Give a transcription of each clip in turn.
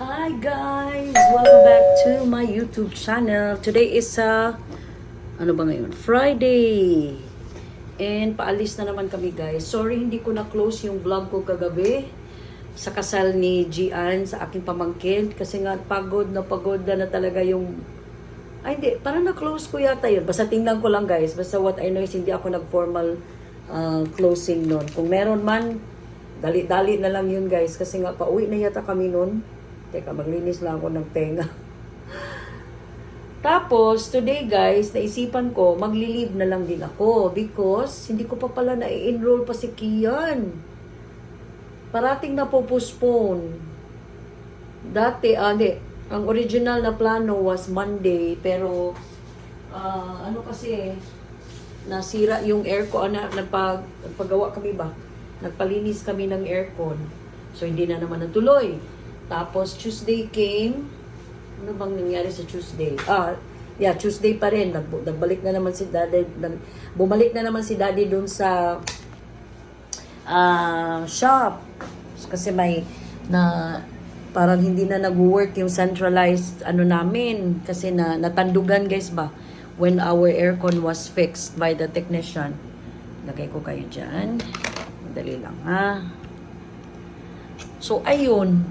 Hi guys! Welcome back to my YouTube channel. Today is uh, ano ba ngayon? Friday. And paalis na naman kami guys. Sorry hindi ko na-close yung vlog ko kagabi sa kasal ni Gian sa aking pamangkin kasi nga pagod na pagod na, na talaga yung ay hindi, parang na-close ko yata yun. Basta tingnan ko lang guys. Basta what I know is hindi ako nag-formal uh, closing nun. Kung meron man, dali-dali na lang yun guys. Kasi nga pauwi na yata kami nun. Teka, maglinis lang ako ng tenga. Tapos, today guys, naisipan ko, magli-leave na lang din ako because hindi ko pa pala na-enroll pa si Kian. Parating na po postpone. Dati, ah, hindi. Ang original na plano was Monday, pero ah, ano kasi, nasira yung aircon, na, nagpag, nagpagawa kami ba? Nagpalinis kami ng aircon. So, hindi na naman natuloy. Tapos, Tuesday came. Ano bang nangyari sa Tuesday? Ah, yeah, Tuesday pa rin. Nag, nagbalik na naman si Daddy. Nag, bumalik na naman si Daddy dun sa ah shop. Kasi may na parang hindi na nag-work yung centralized ano namin kasi na natandugan guys ba when our aircon was fixed by the technician. Lagay ko kayo dyan. Madali lang ha. So ayun,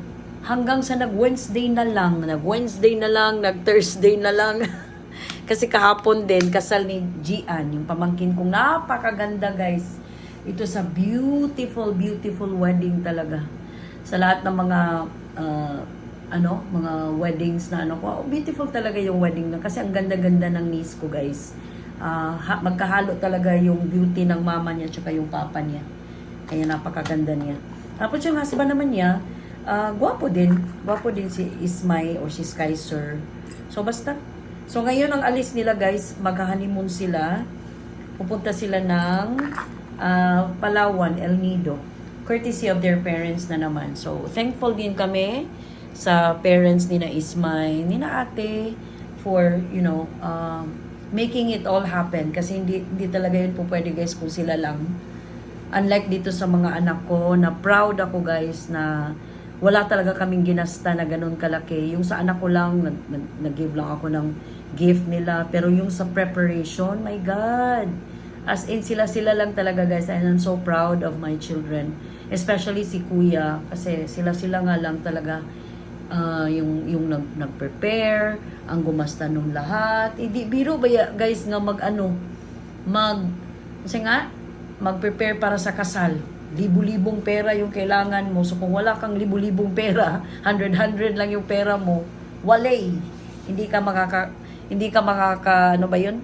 hanggang sa nag-Wednesday na lang, nag-Wednesday na lang, nag-Thursday na lang. Kasi kahapon din, kasal ni Gian, yung pamangkin kong napakaganda guys. Ito sa beautiful, beautiful wedding talaga. Sa lahat ng mga, uh, ano, mga weddings na ano ko, oh, beautiful talaga yung wedding na. Kasi ang ganda-ganda ng niece ko guys. Uh, ha- magkahalo talaga yung beauty ng mama niya tsaka yung papa niya. Kaya napakaganda niya. Tapos yung husband naman niya, ah, gwapo din. Gwapo din si Ismay or si Skyser. So basta. So ngayon ang alis nila guys, mag-honeymoon sila. Pupunta sila ng ah, Palawan, El Nido. Courtesy of their parents na naman. So thankful din kami sa parents ni na Ismay, ni na ate for, you know, um, making it all happen. Kasi hindi, hindi talaga yun po pwede guys kung sila lang unlike dito sa mga anak ko na proud ako guys na wala talaga kaming ginasta na ganun kalaki. Yung sa anak ko lang, nag, nag, nag-give lang ako ng gift nila. Pero yung sa preparation, my God! As in, sila-sila lang talaga guys. And I'm so proud of my children. Especially si kuya. Kasi sila-sila nga lang talaga ah, yung, yung nag, nag-prepare, ang gumasta nung lahat. Hindi, biro ba guys nga mag-ano, mag, kasi nga, mag-prepare para sa kasal. Libu-libong pera yung kailangan mo. So kung wala kang libu-libong pera, 100-100 lang yung pera mo, walay. Hindi ka makaka hindi ka makaka ano ba 'yun?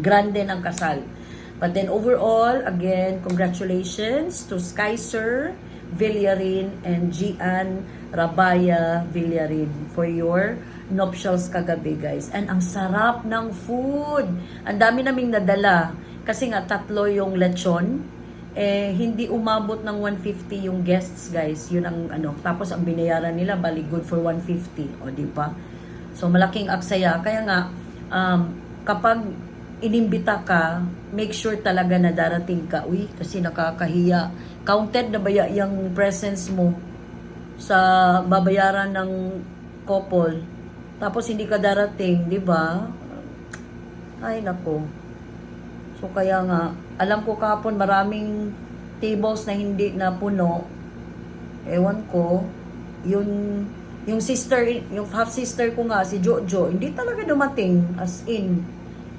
Grande ng kasal. But then overall, again, congratulations to Skyser Villarin and Gian Rabaya Villarin for your nuptials kagabi, guys. And ang sarap ng food. Ang dami naming nadala. Kasi nga, tatlo yung lechon. Eh, hindi umabot ng 150 yung guests, guys. Yun ang ano. Tapos, ang binayaran nila, bali good for 150. O, di ba? So, malaking aksaya. Kaya nga, um, kapag inimbita ka, make sure talaga na darating ka. Uy, kasi nakakahiya. Counted na ba yung presence mo sa babayaran ng couple? Tapos hindi ka darating, di ba? Ay, nako. So, kaya nga, alam ko kapon maraming tables na hindi na puno. Ewan ko, yung yung sister, yung half sister ko nga, si Jojo, hindi talaga dumating as in.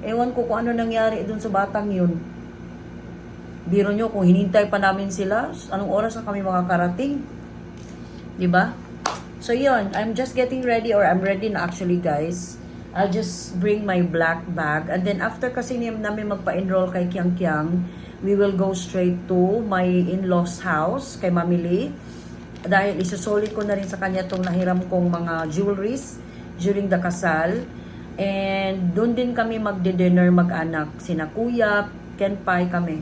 Ewan ko kung ano nangyari dun sa batang yun. Biro nyo, kung hinintay pa namin sila, anong oras na kami makakarating? Ba? So yun, I'm just getting ready or I'm ready na actually guys. I'll just bring my black bag and then after kasi namin magpa-enroll kay Kyang Kyang, we will go straight to my in-laws house kay Mami Lee. Dahil isusolid ko na rin sa kanya tong nahiram kong mga jewelries during the kasal. And doon din kami magde-dinner mag-anak. Sina Kuya, Ken Pai kami.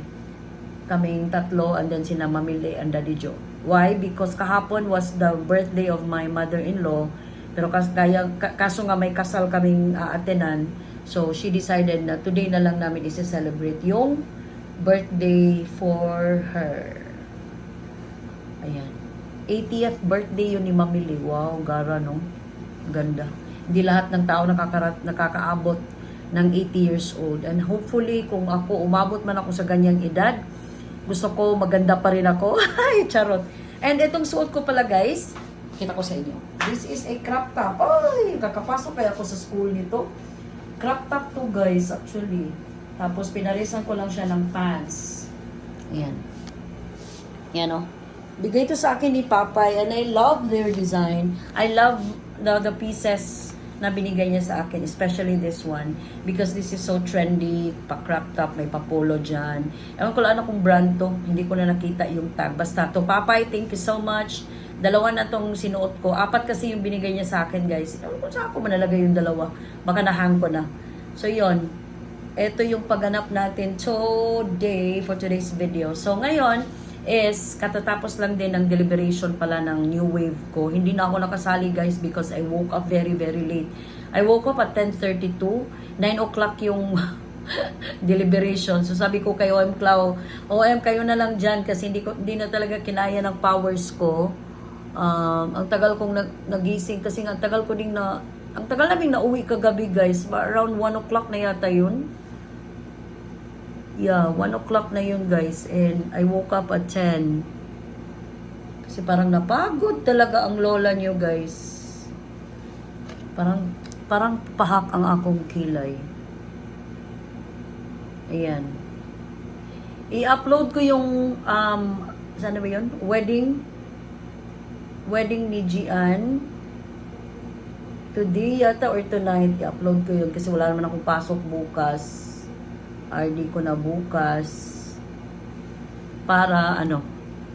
Kaming tatlo and then sina Mami Lee and Daddy Joe. Why? Because kahapon was the birthday of my mother-in-law. Pero kas kaya, ka- kaso nga may kasal kaming aatenan. So she decided na today na lang namin isi-celebrate yung birthday for her. Ayan. 80th birthday yun ni Mamili. Wow, gara no. Ganda. Hindi lahat ng tao nakakarat, nakakaabot ng 80 years old. And hopefully, kung ako, umabot man ako sa ganyang edad, gusto ko maganda pa rin ako. Ay, charot. And itong suot ko pala guys, kita ko sa inyo. This is a crop top. Ay, kakapasok kaya ako sa school nito. Crop top to guys, actually. Tapos pinarisan ko lang siya ng pants. Ayan. Yan o. Bigay ito sa akin ni Papay and I love their design. I love the, the pieces na binigay niya sa akin, especially this one. Because this is so trendy, pa-crop top, may pa-polo dyan. Ewan ko lang ano kung brand to, hindi ko na nakita yung tag. Basta to, Papay, thank you so much. Dalawa na tong sinuot ko. Apat kasi yung binigay niya sa akin, guys. Ewan ko saan ko manalagay yung dalawa. Baka nahang ko na. So, yon ito yung pagganap natin today for today's video. So ngayon is katatapos lang din ng deliberation pala ng new wave ko. Hindi na ako nakasali guys because I woke up very very late. I woke up at 10.32. 9 o'clock yung deliberation. So sabi ko kay OM Clau, OM kayo na lang dyan kasi hindi, ko, hindi na talaga kinaya ng powers ko. Um, ang tagal kong nag, nagising kasi ang tagal ko ding na ang tagal naming nauwi kagabi guys. Ba, around 1 o'clock na yata yun. Yeah, 1 o'clock na yun guys. And I woke up at 10. Kasi parang napagod talaga ang lola niyo guys. Parang, parang pahak ang akong kilay. Ayan. I-upload ko yung, um, sana ba yun? Wedding. Wedding ni Gian. Today yata or tonight, i-upload ko yun kasi wala naman akong pasok bukas. RD ko na bukas para ano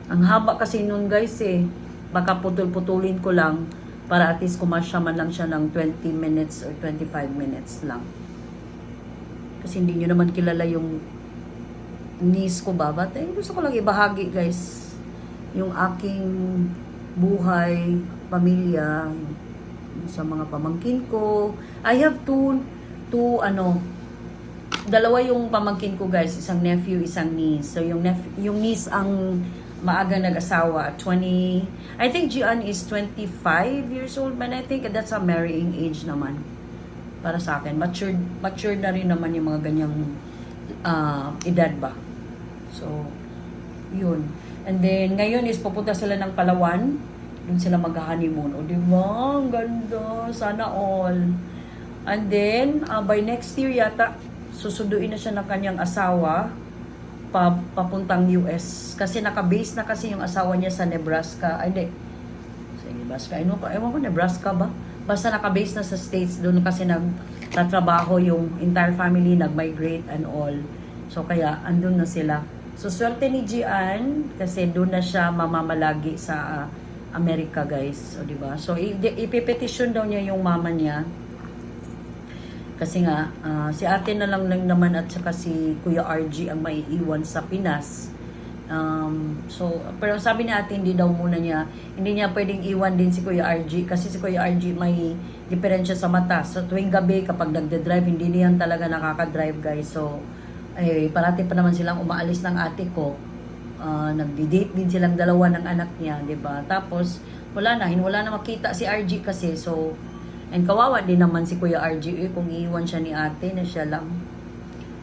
ang haba kasi nun guys eh baka putol-putulin ko lang para at least kumasya man lang siya ng 20 minutes or 25 minutes lang kasi hindi nyo naman kilala yung niece ko ba but eh, gusto ko lang ibahagi guys yung aking buhay pamilya sa mga pamangkin ko I have two two ano dalawa yung pamangkin ko guys, isang nephew, isang niece. So yung nep yung niece ang maaga nag-asawa, 20 I think Gian is 25 years old man. I think that's a marrying age naman para sa akin. Matured, matured na rin naman yung mga ganyang uh, edad ba. So, yun. And then, ngayon is pupunta sila ng Palawan. Doon sila mag-honeymoon. O, di ba? Ang ganda. Sana all. And then, uh, by next year yata, susunduin na siya ng kanyang asawa pa, papuntang US. Kasi naka-base na kasi yung asawa niya sa Nebraska. Ay, hindi. Sa Nebraska. Ano pa? Ewan ko, Nebraska ba? Basta naka-base na sa States. Doon kasi nagtatrabaho yung entire family, nag-migrate and all. So, kaya andun na sila. So, swerte ni Gian kasi doon na siya mamamalagi sa uh, Amerika, guys. O, di ba? So, ipipetition daw niya yung mama niya kasi nga, ah, si ate na lang, lang naman at saka si Kuya RG ang maiiwan sa Pinas. Um, so, pero sabi ni ate, hindi daw muna niya, hindi niya pwedeng iwan din si Kuya RG kasi si Kuya RG may diferensya sa mata. So, tuwing gabi kapag nagde-drive, hindi niyan talaga nakaka-drive guys. So, eh, parati pa naman silang umaalis ng ate ko. Uh, nagdi-date din silang dalawa ng anak niya, 'di ba? Tapos wala na, wala na makita si RG kasi. So, And kawawa din naman si Kuya RG eh, kung iiwan siya ni ate na siya lang.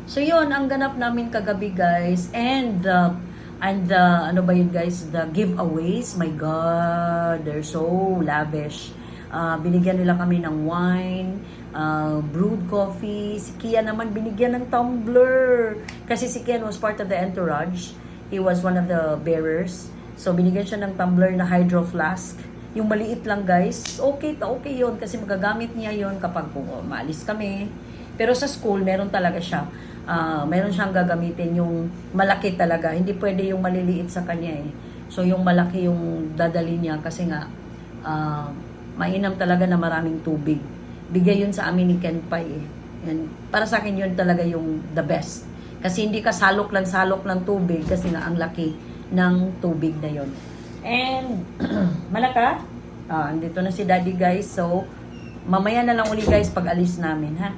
So yun, ang ganap namin kagabi guys. And the, and the, ano ba yun guys, the giveaways, my God, they're so lavish. Uh, binigyan nila kami ng wine, uh, brewed coffee. Si Kia naman binigyan ng tumbler. Kasi si Kian was part of the entourage. He was one of the bearers. So binigyan siya ng tumbler na hydro flask yung maliit lang guys, okay okay yon kasi magagamit niya yon kapag po maalis kami. Pero sa school, meron talaga siya. Uh, meron siyang gagamitin yung malaki talaga. Hindi pwede yung maliliit sa kanya eh. So yung malaki yung dadali niya kasi nga uh, mainam talaga na maraming tubig. Bigay yun sa amin ni Ken Pai eh. And para sa akin yun talaga yung the best. Kasi hindi ka salok lang salok ng tubig kasi nga ang laki ng tubig na yon. And, malaka, ah, andito na si daddy guys. So, mamaya na lang uli guys pag alis namin, ha?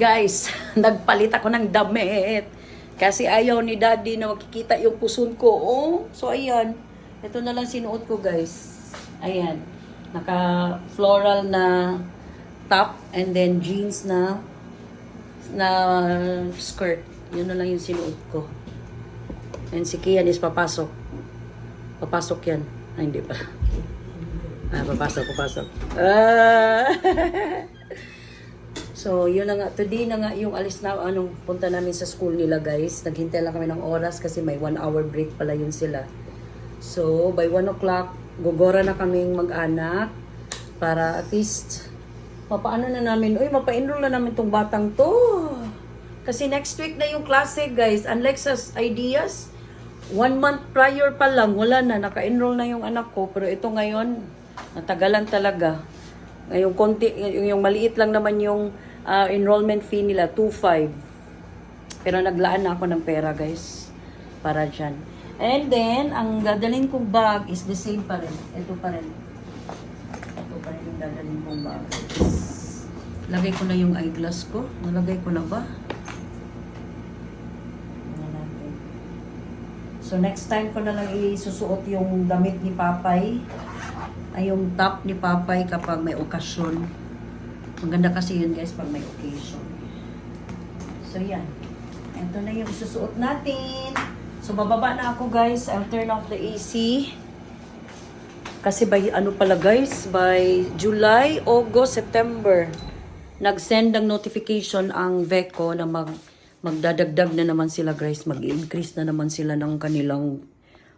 Guys, nagpalit ako ng damit. Kasi ayaw ni daddy na makikita yung puson ko. Oh, so ayan. Ito na lang sinuot ko, guys. Ayan. Naka-floral na top and then jeans na na skirt. Yun na lang yung sinuot ko. And si Kian is papasok. Papasok yan. Ay, hindi pa. Ah, papasok, papasok. Ah! so, yun na nga. Today na nga yung alis na, anong punta namin sa school nila, guys. Naghintay lang kami ng oras kasi may one hour break pala yun sila. So, by 1 o'clock, gugora na kaming mag-anak para at least mapaano na namin, uy, mapa-enroll na namin tong batang to. Kasi next week na yung klase, guys. Unlike sa ideas, one month prior pa lang, wala na, naka-enroll na yung anak ko. Pero ito ngayon, natagalan talaga. Ngayon, konti, yung, yung maliit lang naman yung ah, enrollment fee nila, 2.5. Pero naglaan na ako ng pera, guys. Para dyan. And then, ang dadalhin kong bag is the same pa rin. Ito pa rin. Ito pa rin yung dadalhin kong bag. Lagay ko na yung eyeglass ko. Nalagay ko na ba? So, next time ko na lang isusuot yung damit ni Papay. Ay, yung top ni Papay kapag may okasyon. Maganda kasi yun guys pag may occasion. So, yan. Ito na yung isusuot natin. So, bababa na ako guys. I'll turn off the AC. Kasi by ano pala guys, by July, August, September, nag-send ng notification ang VECO na mag magdadagdag na naman sila guys, mag-increase na naman sila ng kanilang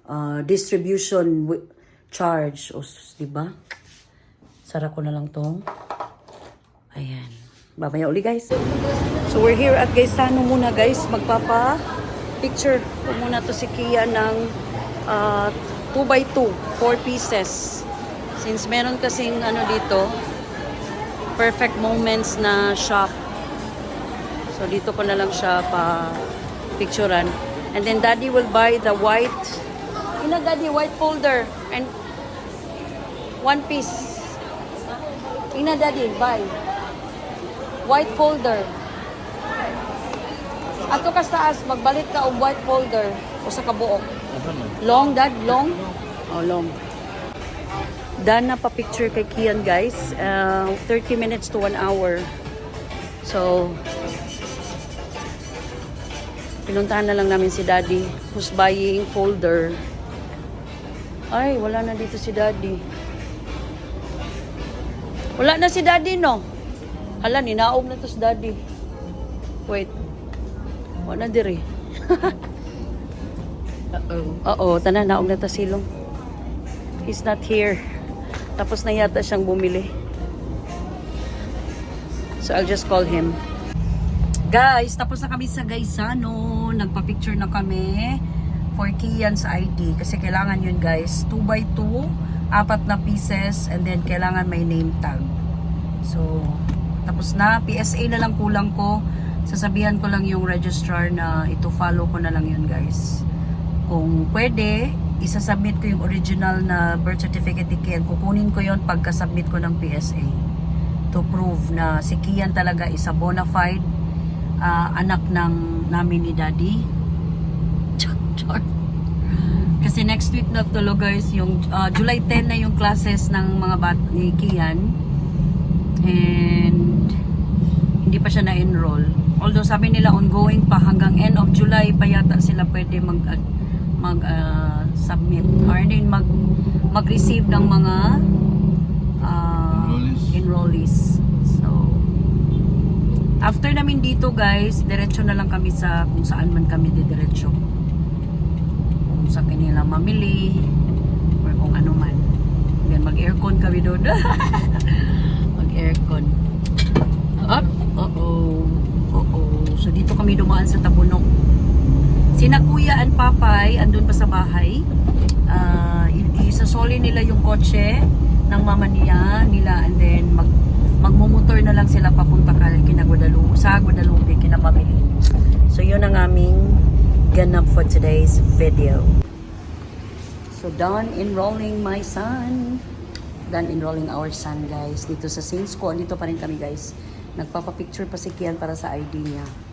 ah, distribution charge. O, di ba? Sara ko na lang tong. Ayan. Babaya uli guys. So we're here at Gaisano muna guys. Magpapa picture ko muna to si Kia ng 2x2, 4 pieces. Since meron kasing ano dito, perfect moments na shop. So dito ko na lang siya pa picturean. And then daddy will buy the white, ina daddy, white folder and one piece. Ina daddy, buy. White folder. Ato ka sa taas, magbalik ka og white folder o sa kabuok. Long, dad? Long? Oh, long. Done na pa-picture kay Kian, guys. Uh, 30 minutes to 1 hour. So, pinuntahan na lang namin si Daddy who's buying folder. Ay, wala na dito si Daddy. Wala na si Daddy, no? Hala, ninaog na to si Daddy. Wait. Wala na diri. Oo, tanan naog na ta silong. He's not here. Tapos na yata siyang bumili. So I'll just call him. Guys, tapos na kami sa Gaisano. Nagpa-picture na kami for Kian sa ID. Kasi kailangan yun guys. 2x2, apat na pieces, and then kailangan may name tag. So, tapos na. PSA na lang kulang ko. Sasabihan ko lang yung registrar na ito follow ko na lang yun guys. Kung pwede, isasubmit ko yung original na birth certificate ni Kian. Kukunin ko yon pagka-submit ko ng PSA to prove na si Kian talaga is a bona fide ah, anak ng namin ni Daddy. Kasi next week na tulo guys, yung ah, July 10 na yung classes ng mga bat ni Kian. And hindi pa siya na-enroll. Although sabi nila ongoing pa hanggang end of July pa yata sila pwede mag mag ah, submit or din mag mag-receive ng mga ah, Enrollees. enrollees. So after namin dito guys, diretso na lang kami sa kung saan man kami didiretso. Kung sa kanila mamili or kung ano man. Then mag-aircon kami doon. mag-aircon. Up. So dito kami dumaan sa Tabunok. Sina Kuya and Papay andun pa sa bahay. Ah, i- isasoli nila yung kotse ng mama niya nila and then mag magmumotor na lang sila papunta ka kina Guadalupe, sa Guadalupe kina Mamili. So yun ang aming ganap for today's video. So done enrolling my son. Done enrolling our son guys dito sa same school. Dito pa rin kami guys. Nagpapapicture pa si Kian para sa ID niya.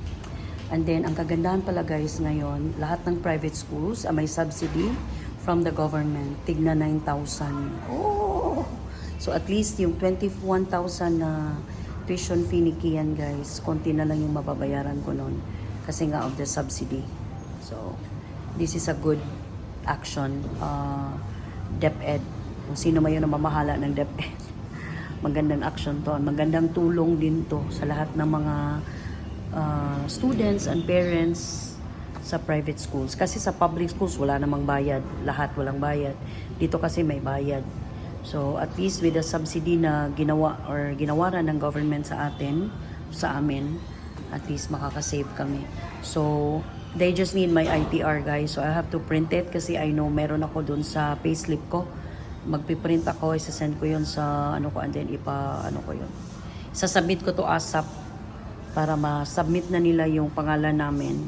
And then, ang kagandahan pala guys ngayon, lahat ng private schools ah, may subsidy from the government. Tigna 9,000. Oh! So at least yung 21,000 na tuition fee ni Kian guys, konti na lang yung mababayaran ko noon kasi nga of the subsidy. So this is a good action. Uh, DepEd. Kung sino man yun mamahala ng DepEd. Magandang action to. Magandang tulong din to sa lahat ng mga uh, students and parents sa private schools. Kasi sa public schools, wala namang bayad. Lahat walang bayad. Dito kasi may bayad. So, at least with the subsidy na ginawa or ginawaran ng government sa atin, sa amin, at least makakasave kami. So, they just need my ITR guys. So, I have to print it kasi I know meron ako dun sa payslip ko. Magpiprint ako, isasend ko yun sa ano ko and then ipa, ano ko yun. Sasubmit ko to ASAP para ma-submit na nila yung pangalan namin.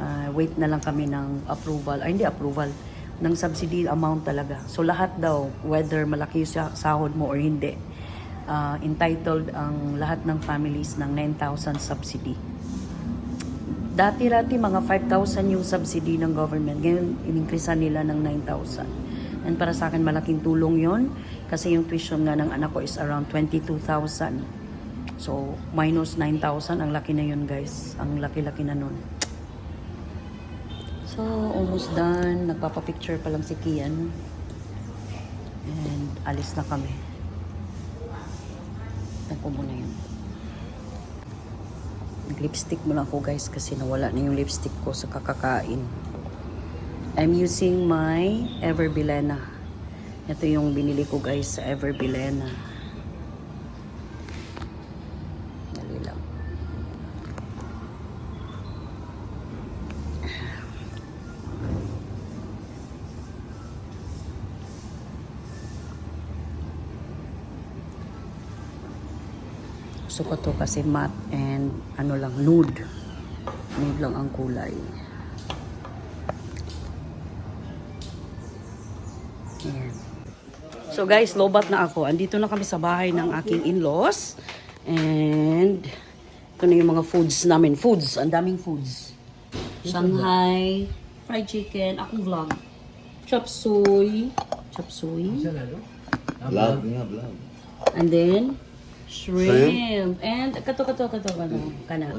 Ah, wait na lang kami ng approval. Ay, hindi approval. Ng subsidy amount talaga. So, lahat daw, whether malaki yung sa- sahod mo or hindi, ah, entitled ang lahat ng families ng 9,000 subsidy. Dati-dati, mga 5,000 yung subsidy ng government. Ngayon, in-increasean nila ng 9,000. And para sa akin, malaking tulong yon kasi yung tuition nga ng anak ko is around 22,000. So, minus 9,000. Ang laki na yun, guys. Ang laki-laki na nun. So, almost done. Nagpapapicture pa lang si Kian. And alis na kami. Ako muna yun. Nag-lipstick muna ako guys kasi nawala na yung lipstick ko sa kakakain. I'm using my Everbilena. Ito yung binili ko guys sa Everbilena. Dali kasi matte and ano lang, nude. Nude lang ang kulay. Ayan. So guys, lobat na ako. Andito na kami sa bahay ng aking in-laws. And ito na yung mga foods namin. Foods, ang daming foods. Shanghai, fried chicken, akong vlog. Chop suey. Chop suey. Vlog nga, vlog. And then, shrimp. And, kato, kato, kato, kato. Kana.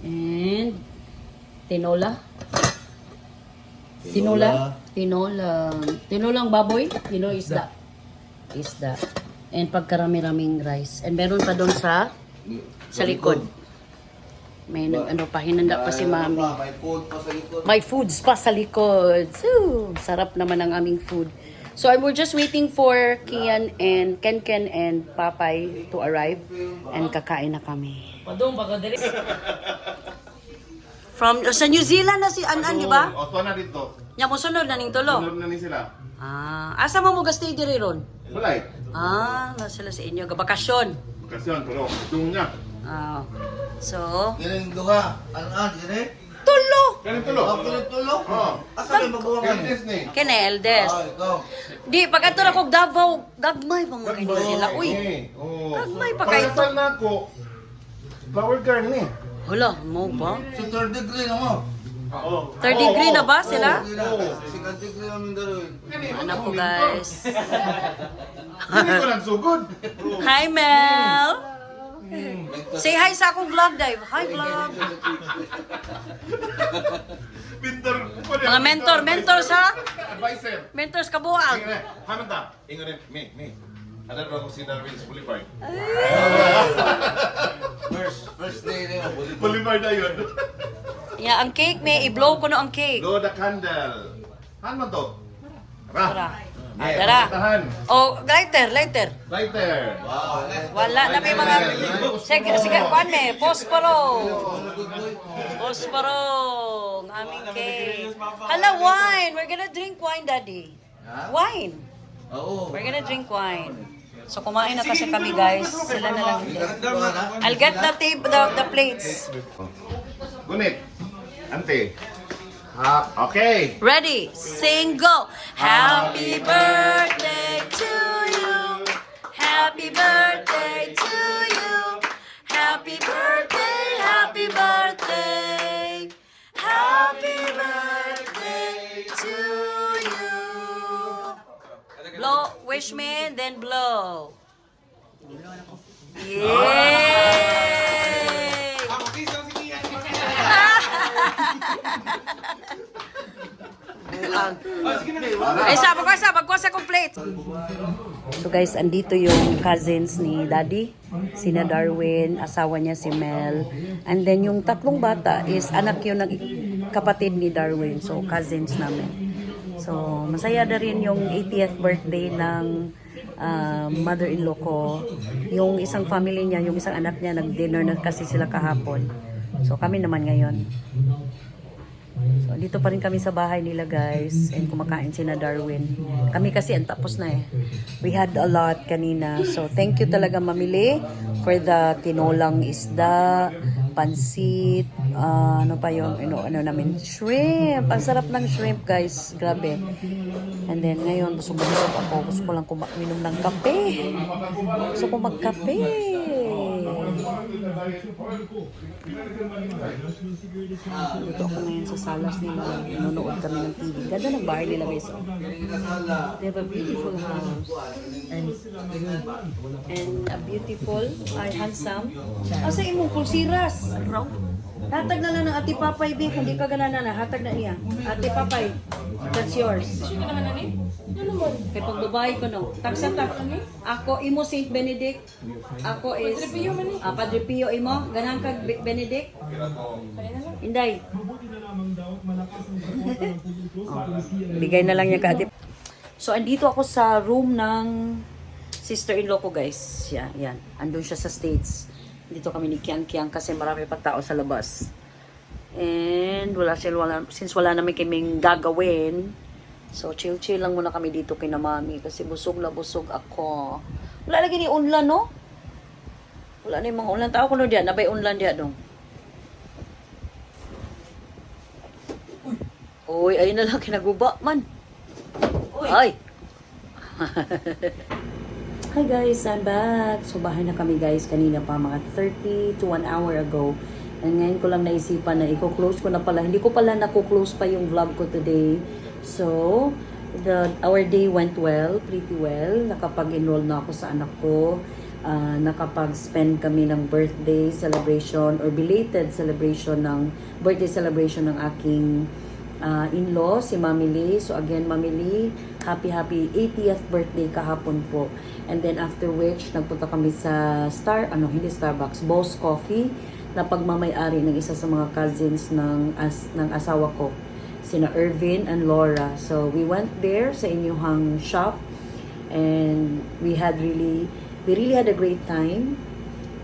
And, tinola. Tinola. Tinola. Tinolang baboy. Tinola isda. Isda. And pagkarami-raming rice. And meron pa doon sa sa likod. May nag, ano pa, hinanda pa si mami. May food pa sa likod. May foods pa sa likod. So, sarap naman ang aming food. So, we're just waiting for Kian and Ken Ken and Papay to arrive. And kakain na kami. Padong baka dali. From, sa New Zealand na si Anan, di ba? O, tuwa na dito. Nya mo sunod na ning tulo. Sunod na ni sila. Ah, asa mo mo gastay diri ron? Walay. Ah, na sila sa inyo gabakasyon. Bakasyon, pero dung niya. Ah. So, Dining duha. Ah, dire? Tulo. Ganun tulo. Ako kilit tulo. Oo. Asa may man? Disney. Kene Eldes. Ah, ikaw. Di pag ato kog Davao, gagmay pa mga kayo sila. Uy. Oo. Gagmay pa kayo to. Pagkasal na ako, flower girl ni. Hala, mo ba? Si third degree na mo. Oo. Third degree na ba sila? Second degree namin daroy. Anak ko guys. Hindi ko nagsugod. Hi Mel. Say hi sa akong vlog, Dave. Hi vlog. Mentor. Mga mentor, mentors ha? Advisor. Mentors kabuang. Ingre, haman ta. Ingre, me, me. Ada ba ko si Darwin's Boulevard? First, first day na mo. Boulevard na yun. Ya, ang cake may i-blow ko no ang cake. Blow the candle. Han man to? Tara. Tara. Ah, tara. Oh, lighter, lighter. Lighter. Wow. Wala na may mga Sige, sige, kuan me, posporo. Posporo, ang aming cake. Hala, wine. We're gonna drink wine, Daddy. Wine. Oo. We're gonna drink wine. So kumain na kasi kami, guys. Sila na lang. I'll get the tape, the, the plates. Gunit. Ante. Ha, okay. Ready, sing, go. Happy birthday to you. Happy birthday to you. Happy birthday, happy birthday. Happy birthday to you. Blow, wish me, then blow. Yay! Ay, sa ko sa magkuha sa complete. So guys, andito yung cousins ni Daddy, sina Darwin, asawa niya si Mel. And then yung tatlong bata is anak yun ng kapatid ni Darwin. So cousins namin. So masaya na rin yung 80th birthday ng ah, mother-in-law ko. Yung isang family niya, yung isang anak niya, nag-dinner na kasi sila kahapon. So kami naman ngayon. So, dito pa rin kami sa bahay nila guys and kumakain sina Darwin. Kami kasi ang tapos na eh. We had a lot kanina. So thank you talaga mamili for the tinolang isda, pansit, ah, ano pa yung ano, ano namin, shrimp. Ang sarap ng shrimp guys. Grabe. And then ngayon, busog na busog ako. Gusto ko lang kuminom ng kape. Gusto ko magkape. Dito ako ngayon sa salas nila. Nanonood kami ng TV. Ganda ng bahay nila guys. oh. They have a beautiful house. And, and a beautiful, ay handsome. Asa imong pulsiras? Hatag na lang ng ati papay, be. Kung di ka ganana na, hatag na niya. Ati papay, that's yours. Kay pagbabae ko no. Taksa tak. Ako imo Saint Benedict. Ako is Padre Pio man Ah, Padre Pio imo. Ganang kag Be- Benedict. Inday. Bigay na lang niya ka ate. So andito ako sa room ng sister-in-law ko guys. Yan, yan. Andun siya sa States. Dito kami ni Kiang Kiang kasi marami pa tao sa labas. And wala wala since wala naman kaming gagawin. So chill chill lang muna kami dito kay na mami kasi busog na busog ako. Wala lagi ni unlan no? Wala na yung mga unlan tao ko no diyan, nabay unlan diyan dong. Uy, ayun na lang kinaguba man. Ay. Hi guys, I'm back. So bahay na kami guys kanina pa mga 30 to 1 hour ago. And ngayon ko lang naisipan na i-close ko na pala. Hindi ko pala na-close pa yung vlog ko today. So, the our day went well, pretty well. Nakapag-enroll na ako sa anak ko. Ah, nakapag-spend kami ng birthday celebration or belated celebration ng birthday celebration ng aking ah, in-law, si Mami Lee. So again, Mami Lee, happy happy 80th birthday kahapon po. And then after which, nagpunta kami sa Star, ano, hindi Starbucks, Boss Coffee, na pagmamayari ng isa sa mga cousins ng, as, ng asawa ko, sina Irvin and Laura. So we went there sa inyong shop and we had really, we really had a great time.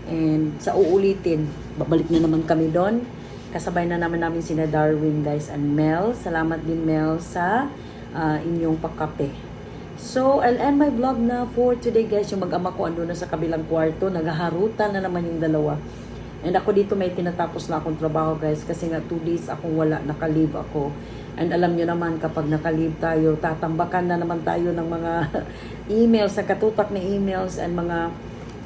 And sa uulitin, babalik na naman kami doon. Kasabay na naman namin sina Darwin guys and Mel. Salamat din Mel sa ah, inyong pagkape. So, I'll end my vlog na for today guys. Yung mag-ama ko ando na sa kabilang kwarto. Naghaharutan na naman yung dalawa. And ako dito may tinatapos na akong trabaho guys. Kasi nga 2 days akong wala. Naka-leave ako. And alam nyo naman kapag naka-leave tayo, tatambakan na naman tayo ng mga emails, sa katutak na emails and mga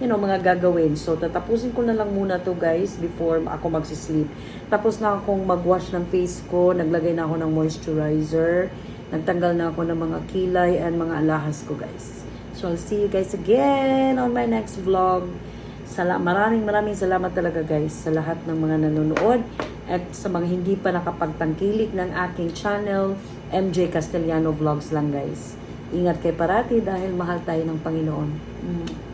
you know, mga gagawin. So, tatapusin ko na lang muna to guys before ako magsisleep. Tapos na akong mag-wash ng face ko. Naglagay na ako ng moisturizer. Nagtanggal na ako ng mga kilay and mga alahas ko guys. So, I'll see you guys again on my next vlog. Sala maraming maraming salamat talaga guys sa lahat ng mga nanonood at sa mga hindi pa nakapagtangkilik ng aking channel, MJ Castellano Vlogs lang guys. Ingat kayo parati dahil mahal tayo ng Panginoon. Mm.